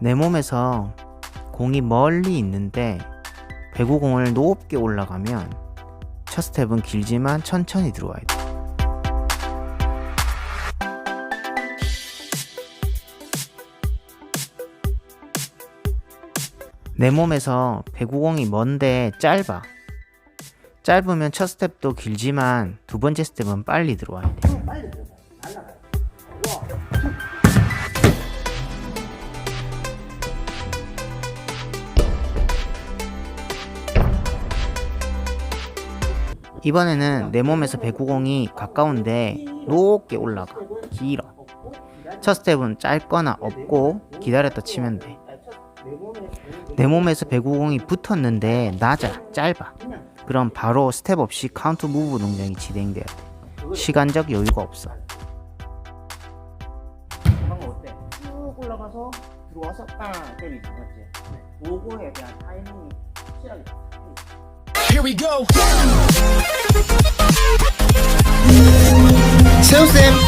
내 몸에서 공이 멀리 있는데 배구공을 높게 올라가면 첫 스텝은 길지만 천천히 들어와야 돼. 내 몸에서 배구공이 먼데 짧아. 짧으면 첫 스텝도 길지만 두 번째 스텝은 빨리 들어와야 돼. 빨리 들어가. 이번에는 내 몸에서 배구공이 가까운데 높게 올라가. 길어. 첫 스텝은 짧거나 없고 기다렸다 치면 돼. 내 몸에서 배구공이 붙었는데 낮아, 짧아. 그럼 바로 스텝 없이 카운트 무브 동작이 진행돼야 돼. 시간적 여유가 없어. 들어와서 빵 때리지 맞지? 요거에 대한 타이밍이 확실하게 here we go. Susan.